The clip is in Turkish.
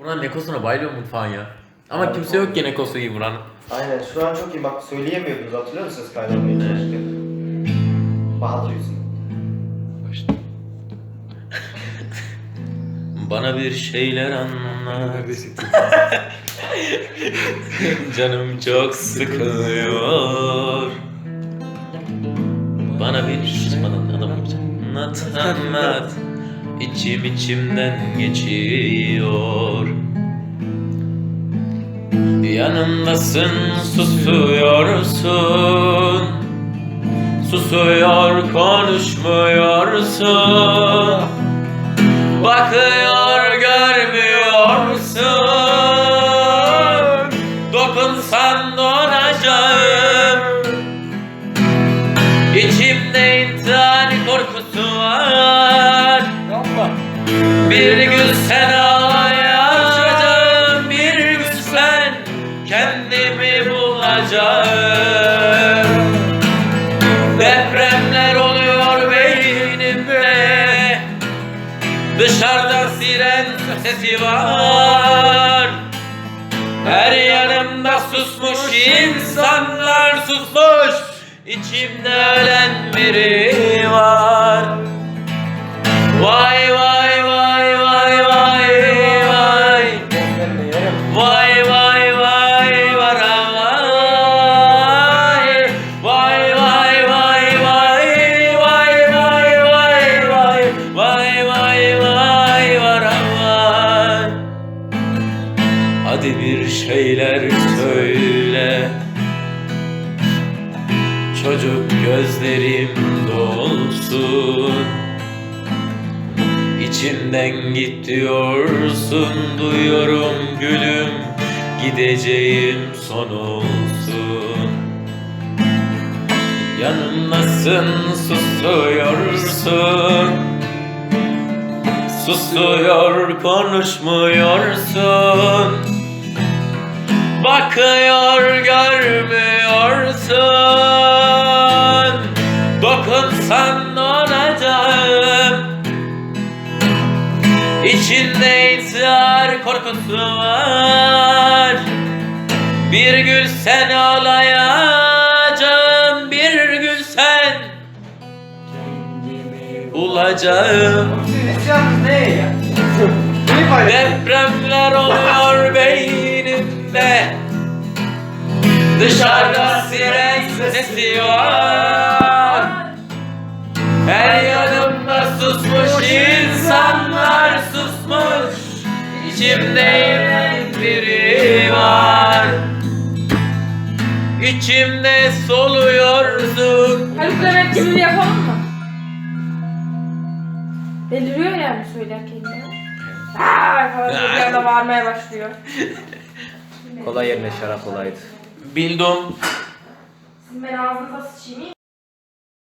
Buranın ekosuna bayılıyorum mutfağın ya. Ama kimse yok ki ekosu gibi buranın. Aynen şu an çok iyi bak söyleyemiyordunuz hatırlıyor musunuz kaydolmaya çalışırken? Bahadır yüzünden. Bana bir şeyler anlat. Canım çok sıkılıyor. Bana bir şişmanın adamı anlat anlat. İçim içimden geçiyor. Yanımdasın susuyorsun. Susuyor konuşmuyorsun. Bakıyor Bir gün sen ağlayacağım Bir gün sen kendimi bulacağım. Depremler oluyor beynimde Dışarıda siren sesi var. Her yanımda susmuş insanlar susmuş İçimde ölen biri var şeyler söyle. Çocuk gözlerim dolsun. İçimden git diyorsun Duyuyorum gülüm. Gideceğim son olsun. Yanımdasın susuyorsun. Susuyor konuşmuyorsun Bakıyor görmüyorsun. Dokunsan donacağım İçinde intihar korkusu var. Bir gün sen ağlayacağım Bir gün sen bulacağım Müzisyen ne ya? Neyi? Depremler oluyor beynimde Dışarıda siren sesi var Her yanımda susmuş insanlar susmuş İçimde biri var İçimde soluyorsun Haluk Levent gibi yapalım mı? Beliriyor yani söylerken ya. Aaa falan bir anda bağırmaya başlıyor. Kolay yerine şarap olaydı. Bildim Sizin ben ağzınıza sıçayım.